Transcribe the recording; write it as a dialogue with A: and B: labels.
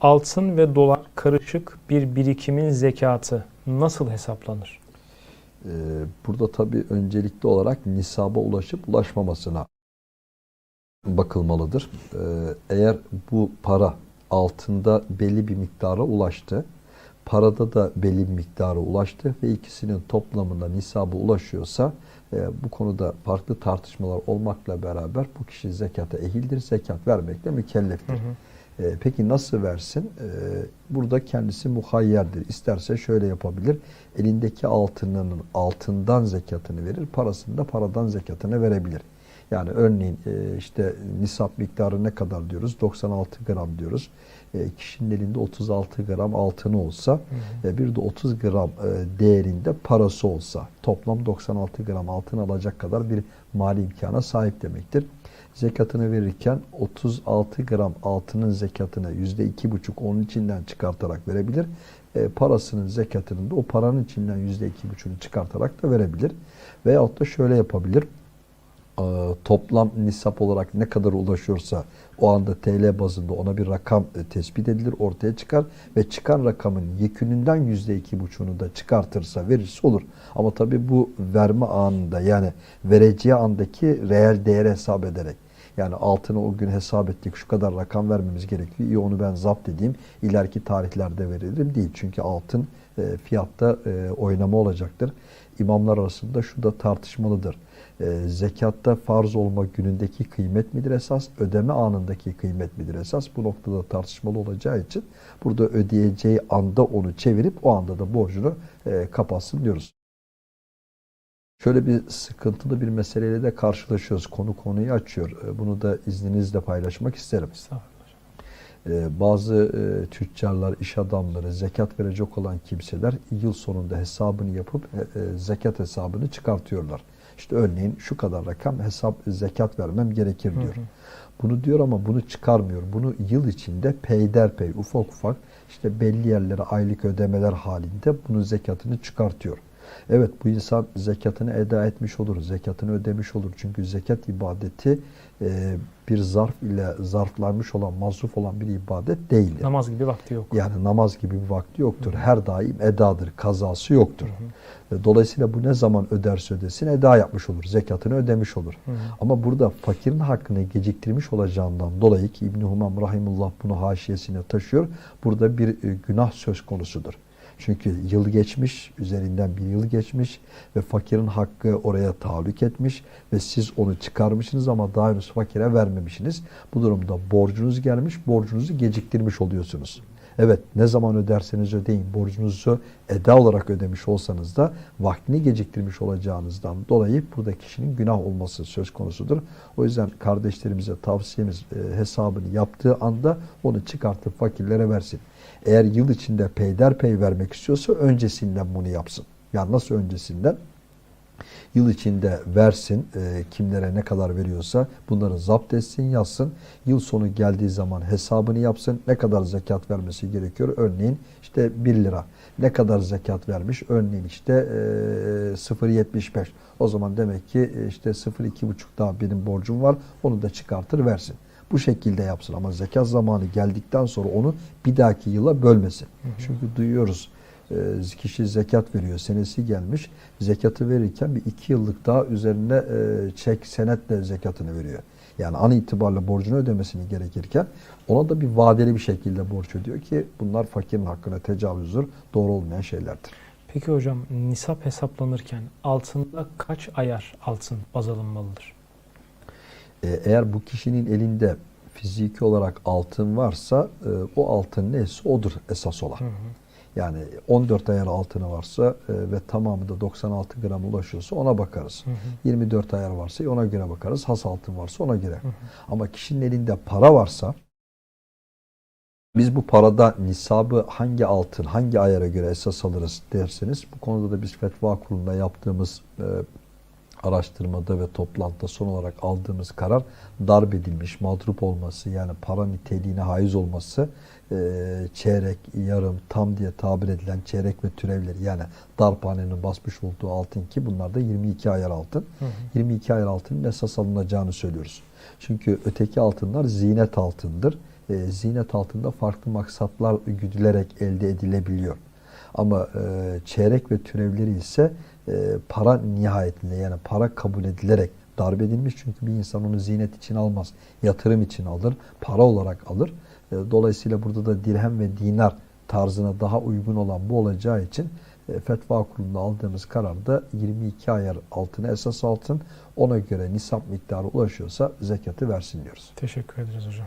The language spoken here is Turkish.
A: Altın ve dolar karışık bir birikimin zekatı nasıl hesaplanır?
B: Ee, Burada tabii öncelikli olarak nisaba ulaşıp ulaşmamasına bakılmalıdır. Ee, Eğer bu para altında belli bir miktara ulaştı, parada da belli bir miktara ulaştı ve ikisinin toplamında nisaba ulaşıyorsa e, bu konuda farklı tartışmalar olmakla beraber bu kişi zekata ehildir, zekat vermekle mükelleftir. E, Peki nasıl versin? E, Burada kendisi muhayyerdir. İsterse şöyle yapabilir. Elindeki altınının altından zekatını verir, parasını da paradan zekatını verebilir. Yani örneğin e, işte nisap miktarı ne kadar diyoruz? 96 gram diyoruz. E, Kişinin elinde 36 gram altını olsa e, bir de 30 gram e, değerinde parası olsa toplam 96 gram altın alacak kadar bir mali imkana sahip demektir zekatını verirken 36 gram altının zekatını %2,5 onun içinden çıkartarak verebilir. E, parasının zekatını da o paranın içinden %2,5'unu çıkartarak da verebilir. Veyahut da şöyle yapabilir. E, toplam nisap olarak ne kadar ulaşıyorsa o anda TL bazında ona bir rakam e, tespit edilir, ortaya çıkar ve çıkan rakamın yekününden %2,5'unu da çıkartırsa verirse olur. Ama tabii bu verme anında yani vereceği andaki reel değeri hesap ederek yani altını o gün hesap ettik şu kadar rakam vermemiz gerekiyor. İyi onu ben zapt edeyim. ileriki tarihlerde veririm değil. Çünkü altın e, fiyatta e, oynama olacaktır. İmamlar arasında şu da tartışmalıdır. E, zekatta farz olma günündeki kıymet midir esas? Ödeme anındaki kıymet midir esas? Bu noktada tartışmalı olacağı için burada ödeyeceği anda onu çevirip o anda da borcunu e, kapatsın diyoruz. Şöyle bir sıkıntılı bir meseleyle de karşılaşıyoruz. Konu konuyu açıyor. Bunu da izninizle paylaşmak isterim.
A: Estağfurullah.
B: Ee, Bazı e, tüccarlar, iş adamları, zekat verecek olan kimseler yıl sonunda hesabını yapıp e, e, zekat hesabını çıkartıyorlar. İşte örneğin şu kadar rakam hesap zekat vermem gerekir diyor. Bunu diyor ama bunu çıkarmıyor. Bunu yıl içinde peyderpey ufak ufak işte belli yerlere aylık ödemeler halinde bunun zekatını çıkartıyor. Evet bu insan zekatını eda etmiş olur, zekatını ödemiş olur. Çünkü zekat ibadeti e, bir zarf ile zarflanmış olan, mazruf olan bir ibadet değildir.
A: Namaz gibi vakti yok.
B: Yani namaz gibi bir vakti yoktur. Her daim edadır, kazası yoktur. E, Dolayısıyla bu ne zaman öderse ödesin eda yapmış olur, zekatını ödemiş olur. Ama burada fakirin hakkını geciktirmiş olacağından dolayı ki İbn-i Humam Rahimullah bunu haşiyesine taşıyor. Burada bir e, günah söz konusudur. Çünkü yıl geçmiş, üzerinden bir yıl geçmiş ve fakirin hakkı oraya tahallük etmiş ve siz onu çıkarmışsınız ama daha henüz fakire vermemişsiniz. Bu durumda borcunuz gelmiş, borcunuzu geciktirmiş oluyorsunuz. Evet ne zaman öderseniz ödeyin borcunuzu eda olarak ödemiş olsanız da vaktini geciktirmiş olacağınızdan dolayı burada kişinin günah olması söz konusudur. O yüzden kardeşlerimize tavsiyemiz e, hesabını yaptığı anda onu çıkartıp fakirlere versin. Eğer yıl içinde peyderpey vermek istiyorsa öncesinden bunu yapsın. Yani nasıl öncesinden? Yıl içinde versin e, kimlere ne kadar veriyorsa bunları zapt etsin yazsın. Yıl sonu geldiği zaman hesabını yapsın. Ne kadar zekat vermesi gerekiyor? Örneğin işte 1 lira. Ne kadar zekat vermiş? Örneğin işte e, 0.75. O zaman demek ki e, işte 0.2,5 daha benim borcum var. Onu da çıkartır versin. Bu şekilde yapsın ama zekat zamanı geldikten sonra onu bir dahaki yıla bölmesin. Çünkü duyuyoruz kişi zekat veriyor. Senesi gelmiş. Zekatı verirken bir iki yıllık daha üzerine e, çek senetle zekatını veriyor. Yani an itibariyle borcunu ödemesini gerekirken ona da bir vadeli bir şekilde borç ödüyor ki bunlar fakirin hakkına tecavüzdür. Doğru olmayan şeylerdir.
A: Peki hocam nisap hesaplanırken altında kaç ayar altın baz alınmalıdır?
B: E, Eğer bu kişinin elinde fiziki olarak altın varsa e, o altın neyse odur esas olan. Yani 14 ayar altını varsa e, ve tamamı da 96 gram ulaşıyorsa ona bakarız. 24 ayar varsa ona göre bakarız. Has altın varsa ona göre. Ama kişinin elinde para varsa biz bu parada nisabı hangi altın, hangi ayara göre esas alırız derseniz bu konuda da biz fetva kurulunda yaptığımız e, araştırmada ve toplantıda son olarak aldığımız karar darp edilmiş, mağdrup olması yani para niteliğine haiz olması e, çeyrek, yarım, tam diye tabir edilen çeyrek ve türevleri yani darphanenin basmış olduğu altın ki bunlar da 22 ayar altın. 22 ayar altının esas alınacağını söylüyoruz. Çünkü öteki altınlar zinet altındır. e, zinet altında farklı maksatlar güdülerek elde edilebiliyor. Ama e, çeyrek ve türevleri ise e, para nihayetinde yani para kabul edilerek darp edilmiş. Çünkü bir insan onu zinet için almaz. Yatırım için alır. Para olarak alır. E, dolayısıyla burada da dirhem ve dinar tarzına daha uygun olan bu olacağı için e, fetva kurulunda aldığımız kararda 22 ayar altına esas altın ona göre nisap miktarı ulaşıyorsa zekatı versin diyoruz.
A: Teşekkür ederiz hocam.